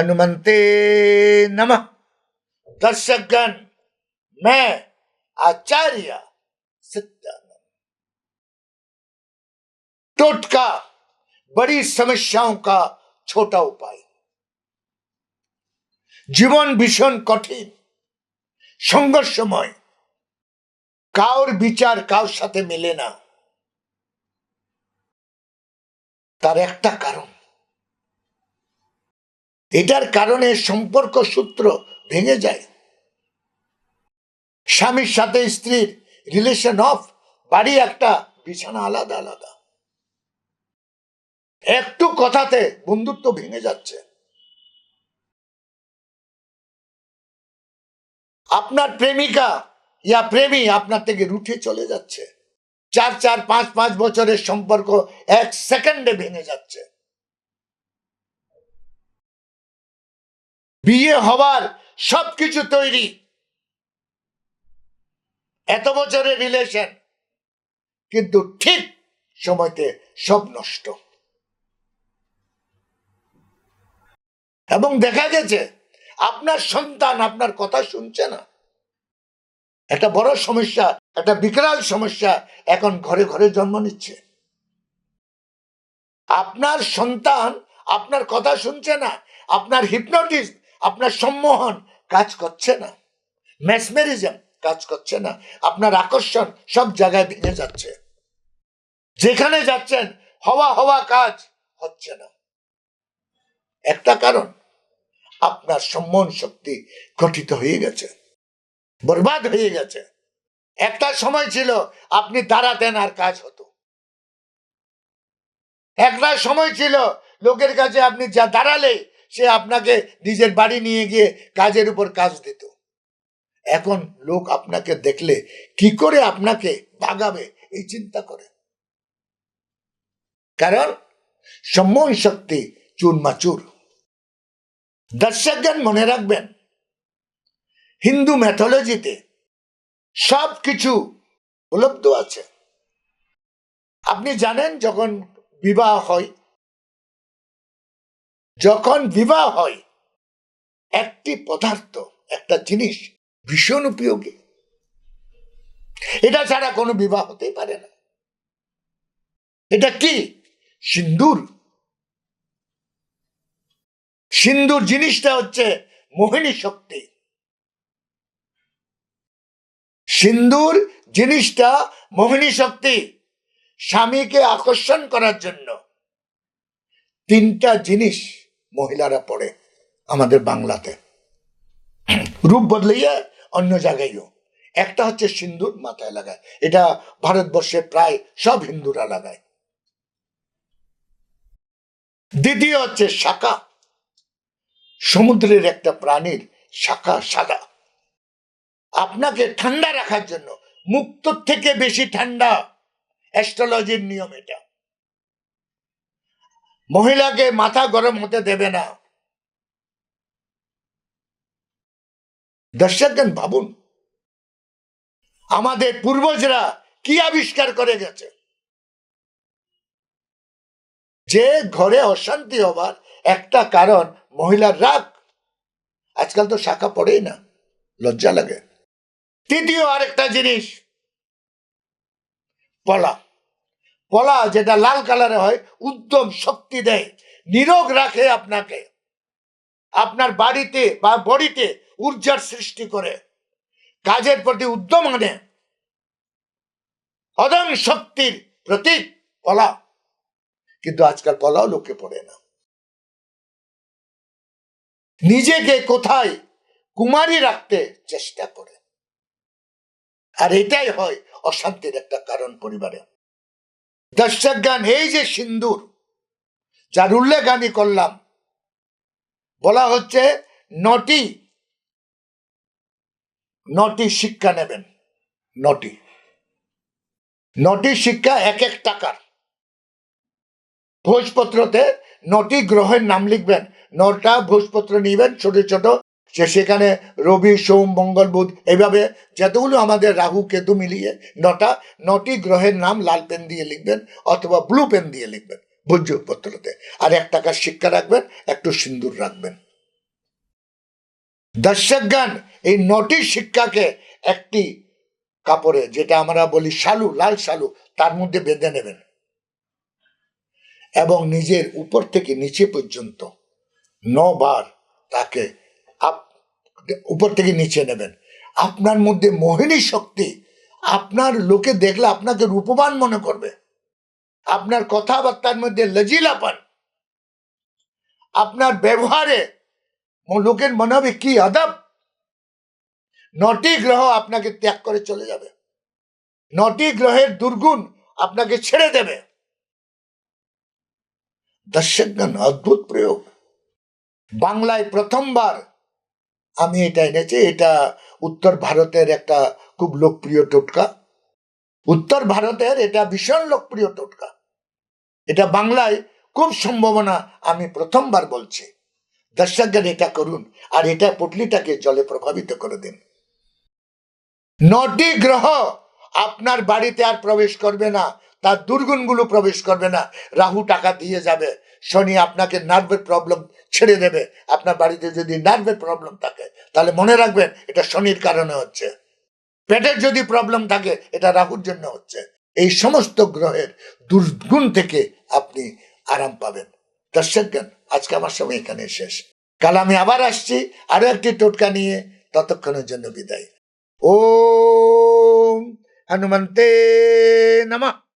हनुमंते नमः दर्शकगण मैं आचार्य सत्यानंद टोटका बड़ी समस्याओं का छोटा उपाय জীবন ভীষণ কঠিন সংঘর্ষময় কাউর বিচার কাউর সাথে মেলে না তার একটা কারণ এটার কারণে সম্পর্ক সূত্র ভেঙে যায়। স্বামীর সাথে স্ত্রীর রিলেশন অফ বাড়ি একটা বিছানা আলাদা আলাদা। একটু কথাতে বন্ধুত্ব ভেঙে যাচ্ছে। আপনার প্রেমিকা ইয়া প্রেমী আপনার থেকে রুঠে চলে যাচ্ছে। চার চার, পাঁচ পাঁচ বছরের সম্পর্ক এক সেকেন্ডে ভেঙে যাচ্ছে। বিয়ে হবার সবকিছু তৈরি। এত বছরের রিলেশন কিন্তু ঠিক সময়তে সব নষ্ট। এবং দেখা গেছে, আপনার সন্তান আপনার কথা শুনছে না। একটা বড় সমস্যা, একটা বিকরাল সমস্যা এখন ঘরে ঘরে জন্ম নিচ্ছে। আপনার সন্তান আপনার কথা শুনছে না, আপনার হিপনোটিস আপনার সম্মোহন কাজ করছে না। ম্যাসমেরিজম কাজ করছে না। আপনার আকর্ষণ সব জায়গায় ভেঙে যাচ্ছে। যেখানে যাচ্ছেন হওয়া হওয়া কাজ হচ্ছে না। একটা কারণ, আপনার সম্মোহন শক্তি গঠিত হয়ে গেছে, বরবাদ হয়ে গেছে। একটা সময় ছিল আপনি দাঁড়াতেন আর কাজ হতো। একটা সময় ছিল লোকের কাছে আপনি যা দাঁড়ালে সে আপনাকে নিজের বাড়ি নিয়ে গিয়ে কাজের উপর কাজ দিত। এখন লোক আপনাকে দেখলে কি করে আপনাকে ভাগাবে এই চিন্তা করে। কারণ সম্মোহন শক্তি চুরমাচুর দর্শকগণ মনে রাখবেন, হিন্দু ম্যাথোলজিতে সব কিছু উপলব্ধ আছে। আপনি জানেন যখন বিবাহ হয় যখন বিবাহ হয়, একটি পদার্থ, একটা জিনিস ভীষণ উপযোগী। এটা ছাড়া কোনো বিবাহ হতেই পারে না। এটা কি? সিন্দুর। সিন্দুর জিনিসটা হচ্ছে মোহিনী শক্তি। সিন্দুর জিনিসটা মোহিনী শক্তি, স্বামীকে আকর্ষণ করার জন্য। তিনটা জিনিস মহিলারা পড়ে আমাদের বাংলাতে। রূপ বদলাইয়া অন্য জায়গায়ও একটা হচ্ছে সিন্দুর মাথায় লাগায়। এটা ভারতবর্ষে প্রায় সব হিন্দুরা লাগায়। দ্বিতীয় হচ্ছে শাখা। সমুদ্রের একটা প্রাণীর শাখা সাদা। আপনাকে ঠান্ডা রাখার জন্য মুক্ত থেকে বেশি ঠান্ডা অ্যাস্ট্রোলজির নিয়ম এটা। মহিলাকে মাথা গরম হতে দেবে না। দর্শকগণ ভাবুন। আমাদের পূর্বজরা কি আবিষ্কার করে গেছে? যে ঘরে অশান্তি হবার একটা কারণ মহিলার রাগ। আজকাল তো শাখা পড়েই না, লজ্জা লাগে। তৃতীয় আরেকটা জিনিস, পলা। পলা যেটা লাল কালারে হয়, উদ্যম শক্তি দেয়, নিরোগ রাখে আপনাকে। আপনার বাড়িতে বা বডিতে ঊর্জার সৃষ্টি করে, কাজের প্রতি উদ্যম আনে। অদম শক্তির প্রতীক পলা কিন্তু আজকাল পলাও লোকে পড়ে না। নিজেকে কোথায় কুমারী রাখতে চেষ্টা করে। আর এটাই হয় অশান্তির একটা কারণ পরিবারে। দর্শক গান এই যে সিন্দুর, যার উল্লেখ আমি করলাম, বলা হচ্ছে নটি নটি শিক্ষা নেবেন, নটি। নটি শিক্ষা এক এক টাকার। ভোজপত্রতে নটি গ্রহের নাম লিখবেন, নটা ভোজপত্র নিবেন, ছোট ছোট সে সেখানে রবি, সোম, মঙ্গল, বুধ এইভাবে যতগুলো আমাদের রাহু, কেতু মিলিয়ে নটা, নটি গ্রহের নাম লাল পেন দিয়ে লিখবেন অথবা ব্লু পেন দিয়ে লিখবেন ভোজ্য পত্রতে আর এক টাকার শিক্ষা রাখবেন, একটু সিন্দুর রাখবেন। দর্শকগণ, এই নটি শিক্ষাকে একটি কাপড়ে, যেটা আমরা বলি শালু, লাল শালু, তার মধ্যে বেঁধে নেবেন। এবং নিজের উপর থেকে নিচে পর্যন্ত নবার তাকে উপর থেকে নিচে নেবেন। আপনার মধ্যে মোহিনী শক্তি আপনার লোকে দেখলে আপনাকে রূপবান মনে করবে। আপনার কথাবার্তার মধ্যে লজিলাপান। আপনার ব্যবহারে লোকের মনে হবে কি আদব। নটি গ্রহ আপনাকে ত্যাগ করে চলে যাবে। নটি গ্রহের দুর্গুণ আপনাকে ছেড়ে দেবে। দর্শকগণ, অদ্ভুত প্রয়োগ। বাংলায় প্রথমবার আমি এটা এনেছি, এটা উত্তর ভারতের একটা খুব লোকপ্রিয় টোটকা। উত্তর ভারতের এটা ভীষণ লোকপ্রিয় টোটকা। এটা বাংলায় খুব সম্ভাবনা আমি প্রথমবার বলছি। দর্শকগণ এটা করুন আর এটা পুটলিটাকে জলে প্রভাবিত করে দিন। নটি গ্রহ আপনার বাড়িতে আর প্রবেশ করবে না, তার দুর্গুণগুলো প্রবেশ করবে না। রাহু টাকা দিয়ে যাবে শনি আপনাকে নার্ভের প্রবলেম ছেড়ে দেবে। আপনার বাড়িতে যদি নার্ভের প্রবলেম থাকে, তাহলে মনে রাখবেন এটা শনির কারণে হচ্ছে। পেটের যদি প্রবলেম থাকে, এটা রাহুর জন্য হচ্ছে। এই সমস্ত গ্রহের দুর্গুণ থেকে আপনি আরাম পাবেন। দর্শকগণ আজকে আমার সময় এখানে শেষ। কাল আমি আবার আসছি আরও একটি টোটকা নিয়ে। ততক্ষণের জন্য বিদায়। ওম হনুমন্তে নমঃ।